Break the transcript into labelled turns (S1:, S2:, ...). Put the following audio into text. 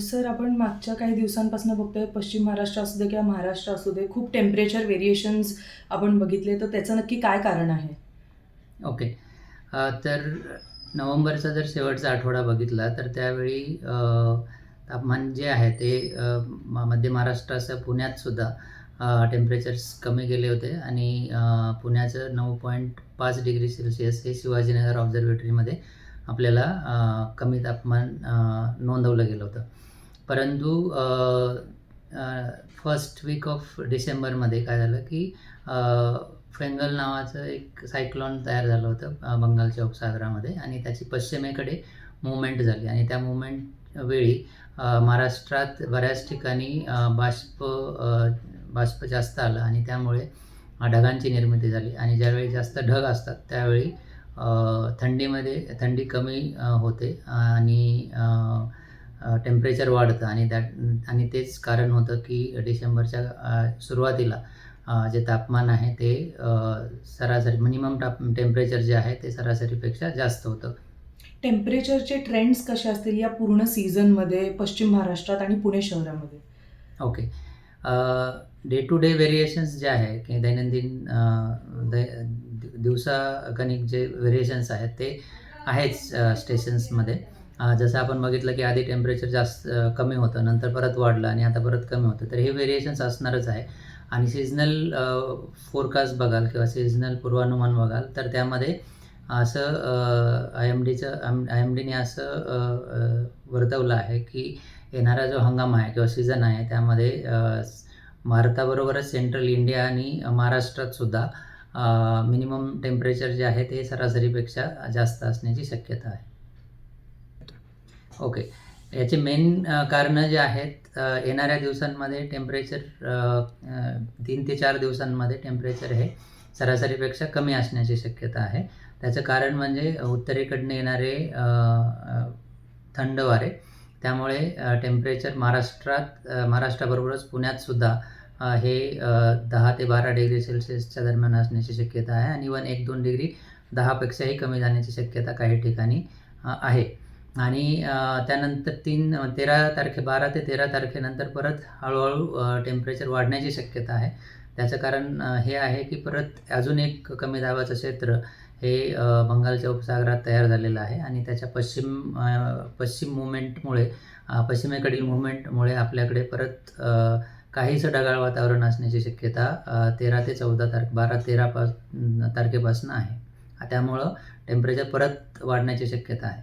S1: Sir आपण मागच्या काही दिवसांपासून बघतोय पश्चिम महाराष्ट्र असू दे किंवा महाराष्ट्र असू दे खूप टेम्परेचर व्हेरिएशन्स आपण बघितले. तर त्याचं नक्की काय कारण आहे?
S2: ओके तर नोव्हेंबरचा जर शेवटचा आठवडा बघितला तर त्यावेळी तापमान जे आहे ते मध्य महाराष्ट्रासह पुण्यात सुद्धा टेम्परेचर्स कमी गेले होते. आणि पुण्याचं नऊ पॉईंट पाच डिग्री सेल्सिअस हे शिवाजीनगर ऑब्झर्वेटरीमध्ये आपल्याला कमी तापमान नोंदवलं गेलं होतं. परंतु फर्स्ट वीक ऑफ डिसेंबरमध्ये काय झालं की फेंगल नावाचं एक सायक्लॉन तयार झालं होतं बंगालच्या उपसागरामध्ये आणि त्याची पश्चिमेकडे मुवमेंट झाली. आणि त्या मुवमेंट वेळी महाराष्ट्रात बऱ्याच ठिकाणी बाष्प बाष्प जास्त आलं आणि त्यामुळे ढगांची निर्मिती झाली. आणि ज्यावेळी जास्त ढग असतात त्यावेळी थंडीमध्ये थंडी कमी होते आणि टेम्परेचर वाढतं आणि त्या आणि तेच कारण होतं की डिसेंबरच्या सुरुवातीला जे तापमान आहे ते सरासरी मिनिमम ताप टेम्परेचर जे आहे ते सरासरीपेक्षा जास्त होतं.
S1: टेम्परेचरचे ट्रेंड्स कसे असतील या पूर्ण सीझनमध्ये पश्चिम महाराष्ट्रात आणि पुणे शहरामध्ये?
S2: Okay day to day variations जे आहे की दैनंदिन दिवसा कणिक दिवसागणिक जे व्हेरिएशन्स आहेत ते आहेच स्टेशन्समध्ये जसं आपण बघितलं की आधी टेम्परेचर जास्त कमी होतं नंतर परत वाढलं आणि आता परत कमी होतं. तर हे व्हेरिएशन्स असणारच आहे. आणि सिजनल फोरकास्ट बघाल किंवा सिजनल पूर्वानुमान बघाल तर त्यामध्ये असं आय एम डीचं आय एम डीने असं वर्तवलं आहे की येणारा जो हंगाम आहे किंवा सीझन आहे त्यामध्ये भारताबरोबरच सेंट्रल इंडिया आणि महाराष्ट्रात सुद्धा मिनिमम टेम्परेचर जे आहे ते सरासरीपेक्षा जास्त असण्याची शक्यता आहे. ओके याचे मेन कारणं जे आहेत येणाऱ्या दिवसांमध्ये टेम्परेचर तीन ते चार दिवसांमध्ये टेम्परेचर हे सरासरीपेक्षा कमी असण्याची शक्यता आहे. त्याचं कारण म्हणजे उत्तरेकडनं येणारे थंड वारे त्यामुळे टेम्परेचर महाराष्ट्रात महाराष्ट्राबरोबरच पुण्यातसुद्धा हे दहा ते बारा डिग्री सेल्सिअसच्या दरम्यान असण्याची शक्यता आहे आणि इवन एक दोन डिग्री दहापेक्षाही कमी जाण्याची शक्यता काही ठिकाणी आहे. आणि त्यानंतर तीन तेरा तारखे बारा ते तेरा तारखेनंतर परत हळूहळू टेम्परेचर वाढण्याची शक्यता आहे. त्याचं कारण हे आहे की परत अजून एक कमी दाबाचं क्षेत्र हे बंगालच्या उपसागरात तयार झालेलं आहे आणि त्याच्या पश्चिम पश्चिम मुवमेंटमुळे पश्चिमेकडील मुवमेंटमुळे आपल्याकडे परत काहीसं ढगाळ वातावरण असण्याची शक्यता तेरा ते चौदा तारखे बारा तेरा पास तारखेपासून आहे. त्यामुळं टेम्परेचर परत वाढण्याची शक्यता आहे.